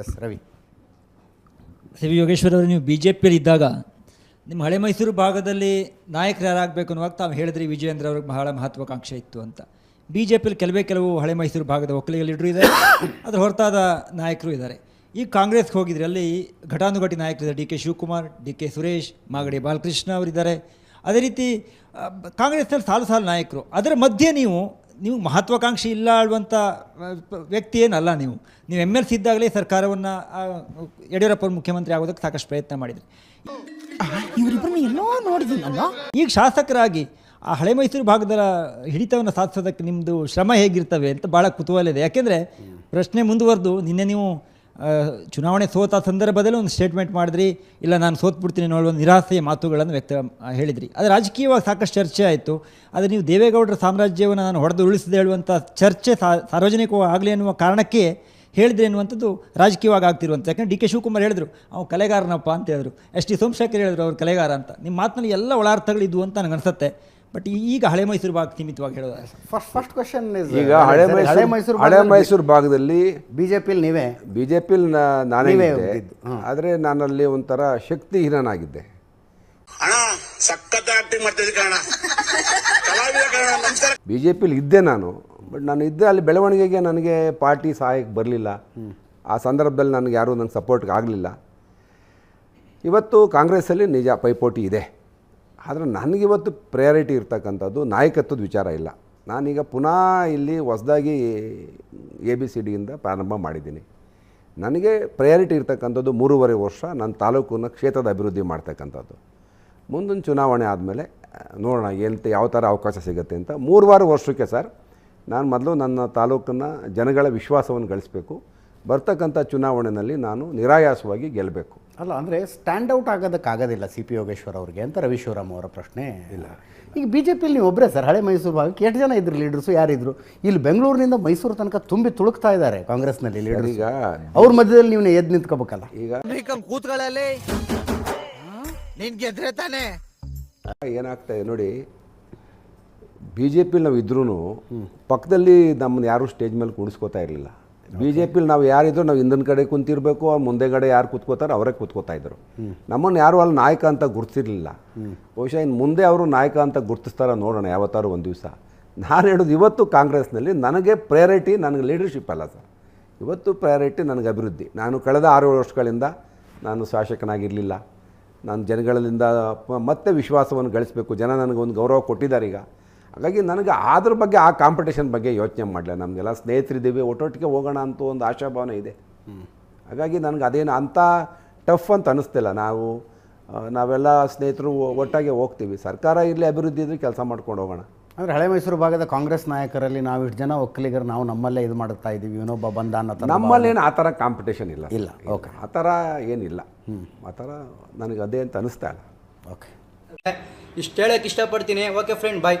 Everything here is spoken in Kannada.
ಎಸ್ ರವಿ ರವಿ ವಿ ಯೋಗೇಶ್ವರ್ ಅವರು, ನೀವು ಬಿ ಜೆ ಪಿಯಲ್ಲಿ ಇದ್ದಾಗ, ನಿಮ್ಮ ಹಳೆ ಮೈಸೂರು ಭಾಗದಲ್ಲಿ ನಾಯಕರು ಯಾರಾಗಬೇಕು ಅನ್ನುವಾಗ ತಾವು ಹೇಳಿದ್ರಿ, ವಿಜಯೇಂದ್ರ ಅವ್ರಿಗೆ ಬಹಳ ಮಹತ್ವಾಕಾಂಕ್ಷೆ ಇತ್ತು ಅಂತ. ಬಿ ಜೆ ಪಿಯಲ್ಲಿ ಕೆಲವೇ ಕೆಲವು ಹಳೆ ಮೈಸೂರು ಭಾಗದ ಒಕ್ಕಲಿಗ ಲೀಡರು ಇದ್ದಾರೆ ಅದರ ಹೊರತಾದ ನಾಯಕರು ಇದ್ದಾರೆ ಈಗ ಕಾಂಗ್ರೆಸ್ಗೆ ಹೋಗಿದ್ರೆ, ಅಲ್ಲಿ ಘಟಾನುಘಟಿ ನಾಯಕರಿದ್ದಾರೆ D K Shivakumar, D K Suresh, Magadi Balakrishna ಅವರಿದ್ದಾರೆ. ಅದೇ ರೀತಿ ಕಾಂಗ್ರೆಸ್ನಲ್ಲಿ ಸಾಲು ಸಾಲು ನಾಯಕರು. ಅದರ ಮಧ್ಯೆ ನೀವು ನೀವು ಮಹತ್ವಾಕಾಂಕ್ಷಿ ಇಲ್ಲ ಆಳುವಂಥ ವ್ಯಕ್ತಿ ಏನಲ್ಲ ನೀವು. ನೀವು ಎಂ ಎಲ್ ಸಿ ಇದ್ದಾಗಲೇ ಸರ್ಕಾರವನ್ನು ಯಡಿಯೂರಪ್ಪ ಮುಖ್ಯಮಂತ್ರಿ ಆಗೋದಕ್ಕೆ ಸಾಕಷ್ಟು ಪ್ರಯತ್ನ ಮಾಡಿದ್ರಿ. ಇವರಿಬ್ಬರನ್ನ ಎಲ್ಲೋ ನೋಡಿದ್ದೀನಲ್ಲ ಈಗ ಶಾಸಕರಾಗಿ ಆ ಹಳೆ ಮೈಸೂರು ಭಾಗದ ಹಿಡಿತವನ್ನು ಸಾಧಿಸೋದಕ್ಕೆ ನಿಮ್ಮದು ಶ್ರಮ ಹೇಗಿರ್ತವೆ ಅಂತ ಭಾಳ ಕುತೂಹಲ ಇದೆ. ಯಾಕೆಂದರೆ ಪ್ರಶ್ನೆ ಮುಂದುವರೆದು ನಿನ್ನೆ ನೀವು ಚುನಾವಣೆ ಸೋತ ಸಂದರ್ಭದಲ್ಲಿ ಒಂದು ಸ್ಟೇಟ್ಮೆಂಟ್ ಮಾಡಿದ್ರಿ, ಇಲ್ಲ ನಾನು ಸೋತ್ಬಿಡ್ತೀನಿ ಅನ್ನೋ ಒಂದು ನಿರಾಸೆಯ ಮಾತುಗಳನ್ನು ವ್ಯಕ್ತ ಹೇಳಿದ್ರಿ. ಅದು ರಾಜಕೀಯವಾಗಿ ಸಾಕಷ್ಟು ಚರ್ಚೆ ಆಯಿತು. ಆದರೆ ನೀವು ದೇವೇಗೌಡರ ಸಾಮ್ರಾಜ್ಯವನ್ನು ನಾನು ಹೊಡೆದು ಉಳಿಸಿದೆ ಹೇಳುವಂಥ ಚರ್ಚೆ ಸಾರ್ವಜನಿಕವಾಗಿ ಆಗಲಿ ಅನ್ನುವ ಕಾರಣಕ್ಕೆ ಹೇಳಿದ್ರಿ ಅನ್ನುವಂಥದ್ದು ರಾಜಕೀಯವಾಗಿ ಆಗ್ತಿರುವಂಥ ಯಾಕಂದರೆ ಡಿ ಕೆ ಶಿವಕುಮಾರ್ ಹೇಳಿದ್ರು ಅವ್ನು ಕಲೆಗಾರನಪ್ಪ ಅಂತ ಹೇಳಿದ್ರು. ಎಸ್ ಟಿ ಸೋಮಶೇಖರ್ ಹೇಳಿದ್ರು, ಅವ್ರು ಕಲೆಗಾರ ಅಂತ. ನಿಮ್ಮ ಮಾತಿನಲ್ಲಿ ಎಲ್ಲ ಒಳಾರ್ಥಗಳಿದ್ವು ಅಂತ ನನಗೆ ಅನಿಸುತ್ತೆ ಬಟ್ ಈಗ ಹಳೆ ಮೈಸೂರು ಭಾಗ ಸೀಮಿತವಾಗಿ ಹೇಳೋದು ಫಸ್ಟ್ ಫಸ್ಟ್ ಕ್ವಶನ್ ಇಸ್ ಈಗ ಹಳೆ ಮೈಸೂರು ಹಳೆ ಮೈಸೂರು ಭಾಗದಲ್ಲಿ ಬಿ ಜೆ ಪಿಲಿ ನೀವೇ? ಬಿ ಜೆ ಪಿಲಿ ನಾನೇ ನೀವೇ ಇದ್ದೆ. ಇದ್ದಿದ್ದು, ಹ್ಮ್. ಆದರೆ ನಾನಲ್ಲಿ ಒಂಥರ ಶಕ್ತಿಹೀನನಾಗಿದ್ದೆ. ಅಣ್ಣ ಸಖತ್ ಆಕ್ಟಿಂಗ್ ಮಾಡ್ತಿದ್ದೆ ಕಣ ಕಲಾವಿದ ಬಿ ಜೆ ಪಿಲಿ ಇದ್ದೆ ನಾನು. ಬಟ್ ನಾನು ಇದ್ದೆ ಅಲ್ಲಿ ಬೆಳವಣಿಗೆಗೆ ನನಗೆ ಪಾರ್ಟಿ ಸಹಾಯಕ್ಕೆ ಬರಲಿಲ್ಲ. ಆ ಸಂದರ್ಭದಲ್ಲಿ ನನಗೆ ಯಾರೂ ನನಗೆ ಸಪೋರ್ಟ್ಗೆ ಆಗಲಿಲ್ಲ. ಇವತ್ತು ಕಾಂಗ್ರೆಸ್ಸಲ್ಲಿ ನಿಜ ಪೈಪೋಟಿ ಇದೆ. ಆದರೆ ನನಗಿವತ್ತು ಪ್ರಯಾರಿಟಿ ಇರ್ತಕ್ಕಂಥದ್ದು ನಾಯಕತ್ವದ ವಿಚಾರ ಇಲ್ಲ. ನಾನೀಗ ಪುನಃ ಇಲ್ಲಿ ಹೊಸದಾಗಿ ಎ ಬಿ ಸಿ ಡಿಯಿಂದ ಪ್ರಾರಂಭ ಮಾಡಿದ್ದೀನಿ. ನನಗೆ ಪ್ರಯಾರಿಟಿ ಇರ್ತಕ್ಕಂಥದ್ದು ಮೂರುವರೆ ವರ್ಷ ನನ್ನ ತಾಲೂಕನ್ನು ಕ್ಷೇತ್ರದ ಅಭಿವೃದ್ಧಿ ಮಾಡ್ತಕ್ಕಂಥದ್ದು. ಮುಂದಿನ ಚುನಾವಣೆ ಆದಮೇಲೆ, ನೋಡೋಣ ಎಂತ ಯಾವ ಥರ ಅವಕಾಶ ಸಿಗುತ್ತೆ ಅಂತ. ಮೂರುವಾರು ವರ್ಷಕ್ಕೆ ಸರ್, ನಾನು ಮೊದಲು ನನ್ನ ತಾಲೂಕನ್ನು ಜನಗಳ ವಿಶ್ವಾಸವನ್ನು ಗಳಿಸಬೇಕು. ಬರ್ತಕ್ಕಂಥ ಚುನಾವಣೆಯಲ್ಲಿ ನಾನು ನಿರಾಯಾಸವಾಗಿ ಗೆಲ್ಲಬೇಕು. ಅಲ್ಲ ಅಂದರೆ ಸ್ಟ್ಯಾಂಡೌಟ್ ಔಟ್ ಆಗೋದಕ್ಕಾಗೋದಿಲ್ಲ ಸಿ ಪಿ ಯೋಗೇಶ್ವರ್ ಅವ್ರಿಗೆ ಅಂತ ರವಿ ಶಿವರಾಮ್ ಅವರ ಪ್ರಶ್ನೆ. ಇಲ್ಲ. ಈಗ ಬಿ ಜೆ ಪಿಲಿ ನೀವು ಒಬ್ಬರೇ ಸರ್ ಹಳೆ ಮೈಸೂರು ಭಾಗಕ್ಕೆ ಎಷ್ಟು ಜನ ಇದ್ರು ಲೀಡರ್ಸು ಯಾರಿದ್ರು? ಇಲ್ಲಿ ಬೆಂಗಳೂರಿನಿಂದ ಮೈಸೂರು ತನಕ ತುಂಬಿ ತುಳುಕ್ತಾ ಇದ್ದಾರೆ ಕಾಂಗ್ರೆಸ್ನಲ್ಲಿ ಲೀಡರ್ ಈಗ ಅವ್ರ ಮಧ್ಯದಲ್ಲಿ ನೀವು ಎದ್ದು ನಿಂತ್ಕೋಬೇಕಲ್ಲ? ಈಗ ಕೂತ್ಗಳಲ್ಲಿ ನಿನ್ ಗೆದ್ರೆ ತಾನೆ. ಏನಾಗ್ತಾ ಇದೆ ನೋಡಿ ಬಿ ಜೆ ಪಿಲಿ ನಾವು ಇದ್ರೂ ಪಕ್ಕದಲ್ಲಿ ನಮ್ಮನ್ನ ಯಾರೂ ಸ್ಟೇಜ್ ಮೇಲೆ ಕೂಡಿಸ್ಕೋತಾ ಇರಲಿಲ್ಲ. ಬಿ ಜೆ ಪಿಲಿ ನಾವು ಯಾರಿದ್ರು ನಾವು ಹಿಂದಿನ ಕಡೆ ಕುಂತಿರ್ಬೇಕು ಅವ್ರು ಮುಂದೆ ಕಡೆ ಯಾರು ಕೂತ್ಕೋತಾರೆ ಅವರೇ ಕೂತ್ಕೋತಾ ಇದ್ರು. ನಮ್ಮನ್ನು ಯಾರು ಅಲ್ಲಿ ನಾಯಕ ಅಂತ ಗುರ್ತಿರ್ಲಿಲ್ಲ. ಬಹುಶಃ ಇನ್ನು ಮುಂದೆ ಅವರು ನಾಯಕ ಅಂತ ಗುರ್ತಿಸ್ತಾರ ನೋಡೋಣ ಯಾವತ್ತಾರು ಒಂದು ದಿವಸ. ನಾನು ಹೇಳೋದು ಇವತ್ತು ಕಾಂಗ್ರೆಸ್ನಲ್ಲಿ ನನಗೆ ಪ್ರಯಾರಿಟಿ ನನಗೆ ಲೀಡರ್ಶಿಪ್ ಅಲ್ಲ ಸರ್. ಇವತ್ತು ಪ್ರಯಾರಿಟಿ ನನಗೆ ಅಭಿವೃದ್ಧಿ. ನಾನು ಕಳೆದ ಆರು ವರ್ಷಗಳಿಂದ ನಾನು ಶಾಸಕನಾಗಿರಲಿಲ್ಲ. ನಾನು ಜನಗಳಿಂದ ಮತ್ತೆ ವಿಶ್ವಾಸವನ್ನು ಗಳಿಸಬೇಕು. ಜನ ನನಗೆ ಒಂದು ಗೌರವ ಕೊಟ್ಟಿದ್ದಾರೆ ಈಗ. ಹಾಗಾಗಿ ನನಗೆ ಅದ್ರ ಬಗ್ಗೆ ಆ ಕಾಂಪಿಟೇಷನ್ ಬಗ್ಗೆ ಯೋಚನೆ ಮಾಡಲಿಲ್ಲ. ನಮಗೆಲ್ಲ ಸ್ನೇಹಿತರಿದ್ದೀವಿ ಒಟ್ಟೊಟ್ಟಿಗೆ ಹೋಗೋಣ ಅಂತ ಒಂದು ಆಶಾಭಾವನೆ ಇದೆ. ಹಾಗಾಗಿ ನನಗೆ ಅದೇನು ಅಂಥ ಟಫ್ ಅಂತ ಅನ್ನಿಸ್ತಿಲ್ಲ ನಾವು ನಾವೆಲ್ಲ ಸ್ನೇಹಿತರು ಒಟ್ಟಾಗಿ ಹೋಗ್ತೀವಿ. ಸರ್ಕಾರ ಇರಲಿ ಅಭಿವೃದ್ಧಿ ಇದ್ರೆ ಕೆಲಸ ಮಾಡ್ಕೊಂಡು ಹೋಗೋಣ. ಅಂದರೆ ಹಳೆ ಮೈಸೂರು ಭಾಗದ ಕಾಂಗ್ರೆಸ್ ನಾಯಕರಲ್ಲಿ ನಾವು ಇಷ್ಟು ಜನ ಒಕ್ಕಲಿಗರು ನಾವು ನಮ್ಮಲ್ಲೇ ಇದು ಮಾಡ್ತಾ ಇದ್ದೀವಿ ಇನ್ನೊಬ್ಬ ಬಂದ ಅನ್ನೋ ಥರ ನಮ್ಮಲ್ಲೇನು ಆ ಥರ ಕಾಂಪಿಟೇಷನ್ ಇಲ್ಲ. ಇಲ್ಲ, ಓಕೆ. ಆ ಥರ ಏನಿಲ್ಲ. ಹ್ಞೂ ಆ ಥರ ನನಗೆ ಅದೇ ಅಂತ ಅನ್ನಿಸ್ತಾ ಇಲ್ಲ. ಓಕೆ. ಇಷ್ಟು ಹೇಳಕ್ಕೆ ಇಷ್ಟಪಡ್ತೀನಿ. Okay friend bye